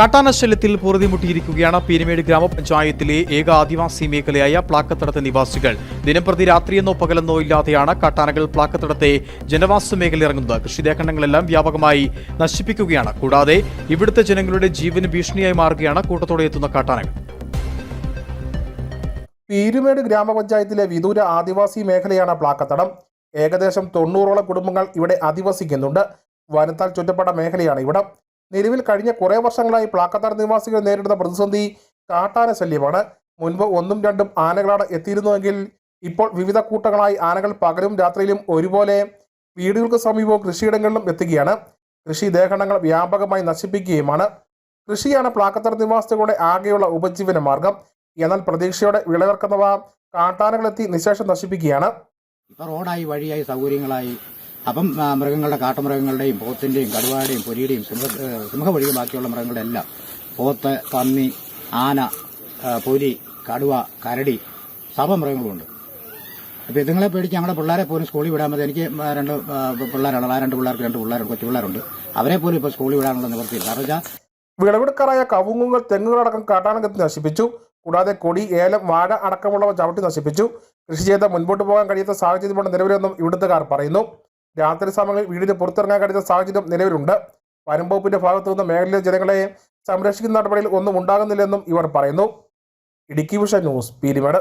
കാട്ടാനശല്യത്തിൽ പൊറുതിമുട്ടിയിരിക്കുകയാണ് പീരുമേട് ഗ്രാമപഞ്ചായത്തിലെ ഏക ആദിവാസി മേഖലയായ പ്ലാക്കത്തടത്തെ നിവാസികൾ. ദിനംപ്രതി രാത്രിയെന്നോ പകലെന്നോ ഇല്ലാതെയാണ് കാട്ടാനകൾ പ്ലാക്കത്തടത്തെ ജനവാസ മേഖല ഇറങ്ങുന്നത്. കൃഷിദേഖണ്ഡങ്ങളെല്ലാം വ്യാപകമായി നശിപ്പിക്കുകയാണ്. കൂടാതെ ഇവിടുത്തെ ജനങ്ങളുടെ ജീവന് ഭീഷണിയായി മാറുകയാണ് കൂട്ടത്തോടെ എത്തുന്ന കാട്ടാനകൾ. പീരുമേട് ഗ്രാമപഞ്ചായത്തിലെ വിദൂര ആദിവാസി മേഖലയാണ് പ്ലാക്കത്തടം. ഏകദേശം തൊണ്ണൂറോളം കുടുംബങ്ങൾ ഇവിടെ അധിവസിക്കുന്നുണ്ട്. വനത്താൽ ചുറ്റപ്പെട്ട മേഖലയാണ് ഇവിടം. നിലവിൽ കഴിഞ്ഞ കുറേ വർഷങ്ങളായി പ്ലാക്കത്താർ നിവാസികൾ നേരിടുന്ന പ്രതിസന്ധി കാട്ടാന ശല്യമാണ്. മുൻപ് ഒന്നും രണ്ടും ആനകളാണ് എത്തിയിരുന്നുവെങ്കിൽ ഇപ്പോൾ വിവിധ കൂട്ടങ്ങളായി ആനകൾ പകലും രാത്രിയിലും ഒരുപോലെ വീടുകൾക്ക് സമീപവും കൃഷിയിടങ്ങളിലും എത്തുകയാണ്. കൃഷി ദേഹണങ്ങൾ വ്യാപകമായി നശിപ്പിക്കുകയുമാണ്. കൃഷിയാണ് പ്ലാക്കത്തർ നിവാസികളുടെ ആകെയുള്ള ഉപജീവന മാർഗം. എന്നാൽ പ്രതീക്ഷയോടെ വിളവിറക്കുന്നവ കാട്ടാനകളെത്തി നിശേഷം നശിപ്പിക്കുകയാണ്. റോഡായി വഴിയായി സൗകര്യങ്ങളായി അപ്പം മൃഗങ്ങളുടെ കാട്ടുമൃഗങ്ങളുടെയും പോത്തിന്റെയും കടുവാടെയും പൊരിയുടെയും സിംഹ സിംഹവഴിയും ബാക്കിയുള്ള മൃഗങ്ങളുടെ എല്ലാം പോത്ത് പന്നി ആന പൊരി കടുവ കരടി സർവ മൃഗങ്ങളുമുണ്ട് അപ്പൊ ഇതുങ്ങളെ പേടിച്ച് ഞങ്ങളുടെ പിള്ളേരെ പോലും സ്കൂളിൽ വിടാൻ മതി എനിക്ക് രണ്ട് പിള്ളേരാണ്. ആ രണ്ട് പിള്ളേർക്ക് രണ്ട് പിള്ളേരുണ്ട് കൊച്ചു പിള്ളേരുണ്ട്. അവരെ പോലും ഇപ്പൊ സ്കൂളിൽ വിടാനുള്ള നിവൃത്തിയില്ല. കാരണം വെച്ചാൽ വിളവെടുക്കാറായ കവുങ്ങുകൾ തെങ്ങുകളടക്കം കാട്ടാനകത്ത് നശിപ്പിച്ചു. കൂടാതെ കൊടി ഏലം വാഴ അടക്കമുള്ളവ ചവിട്ടി നശിപ്പിച്ചു. കൃഷി ചെയ്ത് മുൻപോട്ട് പോകാൻ കഴിയാത്ത സാഹചര്യമാണ് നിലവിലെന്നും ഇവിടുത്തുകാർ പറയുന്നു. രാത്രി സമയങ്ങളിൽ വീടിന് പുറത്തിറങ്ങാൻ കഴിയുന്ന സാഹചര്യം നിലവിലുണ്ട്. വനംവകുപ്പിന്റെ ഭാഗത്തു നിന്ന് മേഖലയിലെ ജനങ്ങളെ സംരക്ഷിക്കുന്ന നടപടിയിൽ ഒന്നും ഉണ്ടാകുന്നില്ലെന്നും ഇവർ പറയുന്നു. ഇടുക്കി വിഷ ന്യൂസ് പീരിമേട്.